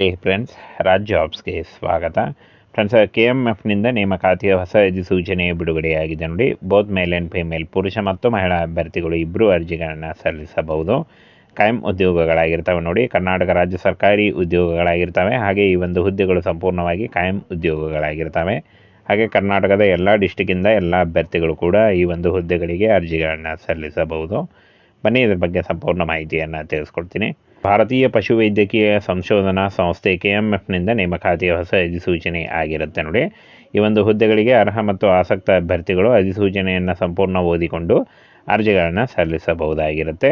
ಹೇ friends Raj ಜಾಬ್ಸ್ಗೆ ಸ್ವಾಗತ. Friends K M ಎಫ್ನಿಂದ ನೇಮಕಾತಿಯ ಹೊಸ ಅಧಿಸೂಚನೆ ಬಿಡುಗಡೆಯಾಗಿದೆ ನೋಡಿ. ಬೋತ್ ಮೇಲ್ ಆ್ಯಂಡ್ ಫಿಮೇಲ್ ಪುರುಷ ಮತ್ತು ಮಹಿಳಾ ಅಭ್ಯರ್ಥಿಗಳು ಇಬ್ಬರೂ ಅರ್ಜಿಗಳನ್ನು ಸಲ್ಲಿಸಬಹುದು. ಕಾಯಂ ಉದ್ಯೋಗಗಳಾಗಿರ್ತವೆ ನೋಡಿ. ಕರ್ನಾಟಕ ರಾಜ್ಯ ಸರ್ಕಾರಿ ಉದ್ಯೋಗಗಳಾಗಿರ್ತವೆ. ಹಾಗೆ ಈ ಒಂದು ಹುದ್ದೆಗಳು ಸಂಪೂರ್ಣವಾಗಿ ಕಾಯಂ ಉದ್ಯೋಗಗಳಾಗಿರ್ತವೆ. ಹಾಗೆ ಕರ್ನಾಟಕದ ಎಲ್ಲ ಡಿಸ್ಟಿಕ್ಕಿಂದ ಎಲ್ಲ ಅಭ್ಯರ್ಥಿಗಳು ಕೂಡ ಈ ಒಂದು ಹುದ್ದೆಗಳಿಗೆ ಅರ್ಜಿಗಳನ್ನು ಸಲ್ಲಿಸಬಹುದು. ಬನ್ನಿ ಇದ್ರ ಬಗ್ಗೆ ಸಂಪೂರ್ಣ ಮಾಹಿತಿಯನ್ನು ತಿಳಿಸ್ಕೊಡ್ತೀನಿ. ಭಾರತೀಯ ಪಶುವೈದ್ಯಕೀಯ ಸಂಶೋಧನಾ ಸಂಸ್ಥೆ ಕೆ ಎಂ ಎಫ್ನಿಂದ ನೇಮಕಾತಿಯ ಹೊಸ ಅಧಿಸೂಚನೆ ಆಗಿರುತ್ತೆ ನೋಡಿ. ಈ ಒಂದು ಹುದ್ದೆಗಳಿಗೆ ಅರ್ಹ ಮತ್ತು ಆಸಕ್ತ ಅಭ್ಯರ್ಥಿಗಳು ಅಧಿಸೂಚನೆಯನ್ನು ಸಂಪೂರ್ಣ ಓದಿಕೊಂಡು ಅರ್ಜಿಗಳನ್ನು ಸಲ್ಲಿಸಬಹುದಾಗಿರುತ್ತೆ.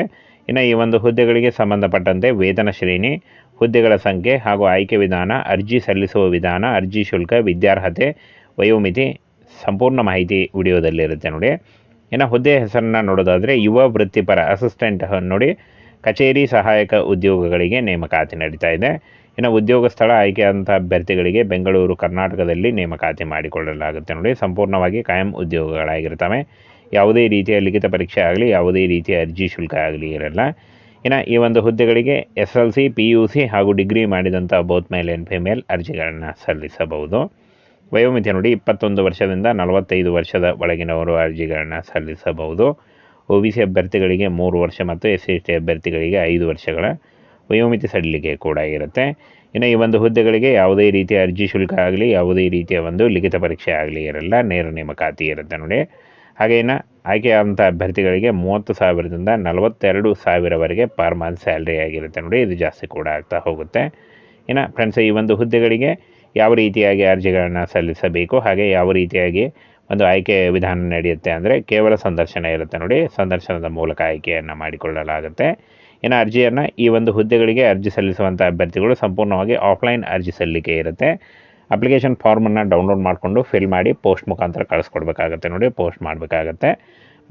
ಇನ್ನು ಈ ಒಂದು ಹುದ್ದೆಗಳಿಗೆ ಸಂಬಂಧಪಟ್ಟಂತೆ ವೇತನ ಶ್ರೇಣಿ, ಹುದ್ದೆಗಳ ಸಂಖ್ಯೆ ಹಾಗೂ ಆಯ್ಕೆ ವಿಧಾನ, ಅರ್ಜಿ ಸಲ್ಲಿಸುವ ವಿಧಾನ, ಅರ್ಜಿ ಶುಲ್ಕ, ವಿದ್ಯಾರ್ಹತೆ, ವಯೋಮಿತಿ ಸಂಪೂರ್ಣ ಮಾಹಿತಿ ವಿಡಿಯೋದಲ್ಲಿರುತ್ತೆ ನೋಡಿ. ಇನ್ನು ಹುದ್ದೆ ಹೆಸರನ್ನು ನೋಡೋದಾದರೆ ಯುವ ವೃತ್ತಿಪರ ಅಸಿಸ್ಟೆಂಟ್ ನೋಡಿ. ಕಚೇರಿ ಸಹಾಯಕ ಉದ್ಯೋಗಗಳಿಗೆ ನೇಮಕಾತಿ ನಡೀತಾ ಇದೆ. ಇನ್ನು ಉದ್ಯೋಗ ಸ್ಥಳ ಆಯ್ಕೆಯಾದಂಥ ಅಭ್ಯರ್ಥಿಗಳಿಗೆ ಬೆಂಗಳೂರು, ಕರ್ನಾಟಕದಲ್ಲಿ ನೇಮಕಾತಿ ಮಾಡಿಕೊಳ್ಳಲಾಗುತ್ತೆ. ನೋಡಿ, ಸಂಪೂರ್ಣವಾಗಿ ಕಾಯಂ ಉದ್ಯೋಗಗಳಾಗಿರ್ತವೆ. ಯಾವುದೇ ರೀತಿಯ ಲಿಖಿತ ಪರೀಕ್ಷೆ ಆಗಲಿ, ಯಾವುದೇ ರೀತಿಯ ಅರ್ಜಿ ಶುಲ್ಕ ಆಗಲಿ ಇರಲ್ಲ. ಇನ್ನು ಈ ಒಂದು ಹುದ್ದೆಗಳಿಗೆ S L C P U C ಹಾಗೂ ಡಿಗ್ರಿ ಮಾಡಿದಂಥ ಬೋತ್ ಮೇಲ್ ಆ್ಯಂಡ್ ಫಿಮೇಲ್ ಅರ್ಜಿಗಳನ್ನು ಸಲ್ಲಿಸಬಹುದು. ವಯೋಮಿತಿ ನೋಡಿ, ಇಪ್ಪತ್ತೊಂದು ವರ್ಷದಿಂದ ನಲವತ್ತೈದು ವರ್ಷದ ಒಳಗಿನವರು ಅರ್ಜಿಗಳನ್ನು ಸಲ್ಲಿಸಬಹುದು. ಒ ಬಿ ಸಿ ಅಭ್ಯರ್ಥಿಗಳಿಗೆ ಮೂರು ವರ್ಷ ಮತ್ತು ಎಸ್ ಸಿ ಎಸ್ ಟಿ ಅಭ್ಯರ್ಥಿಗಳಿಗೆ ಐದು ವರ್ಷಗಳ ವಯೋಮಿತಿ ಸಡಿಲಿಕೆ ಕೂಡ ಇರುತ್ತೆ. ಇನ್ನು ಈ ಒಂದು ಹುದ್ದೆಗಳಿಗೆ ಯಾವುದೇ ರೀತಿಯ ಅರ್ಜಿ ಶುಲ್ಕ ಆಗಲಿ, ಯಾವುದೇ ರೀತಿಯ ಒಂದು ಲಿಖಿತ ಪರೀಕ್ಷೆ ಆಗಲಿ ಇರಲ್ಲ. ನೇರ ನೇಮಕಾತಿ ಇರುತ್ತೆ ನೋಡಿ. ಹಾಗೆ ಇನ್ನು ಆಯ್ಕೆಯಾದಂಥ ಅಭ್ಯರ್ಥಿಗಳಿಗೆ ಮೂವತ್ತು ಸಾವಿರದಿಂದ ನಲವತ್ತೆರಡು ಸಾವಿರವರೆಗೆ ಪರ್ ಮಂತ್ ಸ್ಯಾಲ್ರಿ ಆಗಿರುತ್ತೆ ನೋಡಿ. ಇದು ಜಾಸ್ತಿ ಕೂಡ ಆಗ್ತಾ ಹೋಗುತ್ತೆ. ಇನ್ನು ಫ್ರೆಂಡ್ಸ್ ಈ ಒಂದು ಹುದ್ದೆಗಳಿಗೆ ಯಾವ ರೀತಿಯಾಗಿ ಅರ್ಜಿಗಳನ್ನು ಸಲ್ಲಿಸಬೇಕು, ಹಾಗೆ ಯಾವ ರೀತಿಯಾಗಿ ಒಂದು ಆಯ್ಕೆ ವಿಧಾನ ನಡೆಯುತ್ತೆ ಅಂದರೆ ಕೇವಲ ಸಂದರ್ಶನ ಇರುತ್ತೆ ನೋಡಿ. ಸಂದರ್ಶನದ ಮೂಲಕ ಆಯ್ಕೆಯನ್ನು ಮಾಡಿಕೊಳ್ಳಲಾಗುತ್ತೆ. ಇನ್ನು ಅರ್ಜಿಯನ್ನು ಈ ಒಂದು ಹುದ್ದೆಗಳಿಗೆ ಅರ್ಜಿ ಸಲ್ಲಿಸುವಂಥ ಅಭ್ಯರ್ಥಿಗಳು ಸಂಪೂರ್ಣವಾಗಿ ಆಫ್ಲೈನ್ ಅರ್ಜಿ ಸಲ್ಲಿಕೆ ಇರುತ್ತೆ. ಅಪ್ಲಿಕೇಶನ್ ಫಾರ್ಮನ್ನು ಡೌನ್ಲೋಡ್ ಮಾಡಿಕೊಂಡು ಫಿಲ್ ಮಾಡಿ ಪೋಸ್ಟ್ ಮುಖಾಂತರ ಕಳಿಸ್ಕೊಡ್ಬೇಕಾಗತ್ತೆ ನೋಡಿ. ಪೋಸ್ಟ್ ಮಾಡಬೇಕಾಗತ್ತೆ.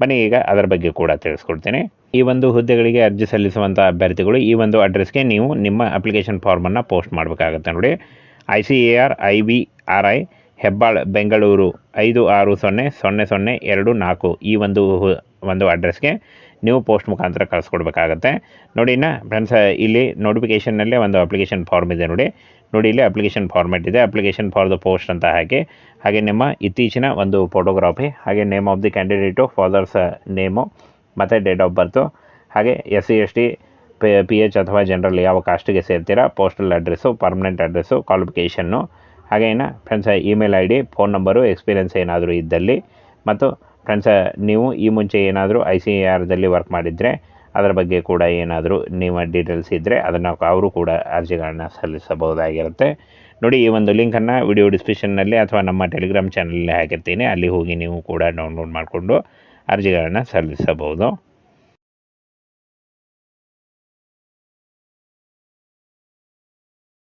ಬನ್ನಿ ಈಗ ಅದರ ಬಗ್ಗೆ ಕೂಡ ತಿಳಿಸ್ಕೊಡ್ತೀನಿ. ಈ ಒಂದು ಹುದ್ದೆಗಳಿಗೆ ಅರ್ಜಿ ಸಲ್ಲಿಸುವಂಥ ಅಭ್ಯರ್ಥಿಗಳು ಈ ಒಂದು ಅಡ್ರೆಸ್ಗೆ ನೀವು ನಿಮ್ಮ ಅಪ್ಲಿಕೇಶನ್ ಫಾರ್ಮನ್ನು ಪೋಸ್ಟ್ ಮಾಡಬೇಕಾಗತ್ತೆ ನೋಡಿ. I C A R I V R I Hebbal, Bengaluru ಐದು ಆರು ಸೊನ್ನೆ ಸೊನ್ನೆ ಸೊನ್ನೆ ಎರಡು ನಾಲ್ಕು ಈ ಒಂದು ಒಂದು ಅಡ್ರೆಸ್ಗೆ ನೀವು ಪೋಸ್ಟ್ ಮುಖಾಂತರ ಕಳಿಸ್ಕೊಡ್ಬೇಕಾಗತ್ತೆ. ನೋಡಿ ಇನ್ನು ಫ್ರೆಂಡ್ಸ್ ಇಲ್ಲಿ ನೋಟಿಫಿಕೇಷನ್ನಲ್ಲೇ ಒಂದು ಅಪ್ಲಿಕೇಶನ್ ಫಾರ್ಮ್ ಇದೆ ನೋಡಿ. ನೋಡಿ ಇಲ್ಲಿ ಅಪ್ಲಿಕೇಶನ್ ಫಾರ್ಮೆಟ್ ಇದೆ. ಅಪ್ಲಿಕೇಶನ್ ಫಾರ್ ದ ಪೋಸ್ಟ್ ಅಂತ ಹಾಕಿ. ಹಾಗೆ ನಿಮ್ಮ ಇತ್ತೀಚಿನ ಒಂದು ಫೋಟೋಗ್ರಾಫಿ ಹಾಗೆ name of the candidate father's name ಮತ್ತು ಡೇಟ್ ಆಫ್ ಬರ್ತು ಹಾಗೆ S C S T P H ಅಥವಾ ಜನರಲ್ ಯಾವ ಕಾಸ್ಟಿಗೆ ಸೇರ್ತೀರಾ postal address permanent address qualification ಹಾಗೆ ಇನ್ನು friends email I D phone number experience ಏನಾದರೂ ಇದ್ದಲ್ಲಿ. ಮತ್ತು ಫ್ರೆಂಡ್ಸ ನೀವು ಈ ಮುಂಚೆ ಏನಾದರೂ ಐ ಸಿ ಆರ್ದಲ್ಲಿ ವರ್ಕ್ ಮಾಡಿದರೆ, ಅದರ ಬಗ್ಗೆ ಕೂಡ ಏನಾದರೂ ನಿಮ್ಮ ಡೀಟೇಲ್ಸ್ ಇದ್ದರೆ ಅದನ್ನು ಅವರು ಕೂಡ ಅರ್ಜಿಗಳನ್ನ ಸಲ್ಲಿಸಬಹುದಾಗಿರುತ್ತೆ. ನೋಡಿ, ಈ ಒಂದು ಲಿಂಕನ್ನು ವಿಡಿಯೋ ಡಿಸ್ಕ್ರಿಪ್ಷನ್ನಲ್ಲಿ ಅಥವಾ ನಮ್ಮ ಟೆಲಿಗ್ರಾಮ್ ಚಾನಲಲ್ಲಿ ಹಾಕಿರ್ತೀನಿ. ಅಲ್ಲಿ ಹೋಗಿ ನೀವು ಕೂಡ ಡೌನ್ಲೋಡ್ ಮಾಡಿಕೊಂಡು ಅರ್ಜಿಗಳನ್ನು ಸಲ್ಲಿಸಬಹುದು.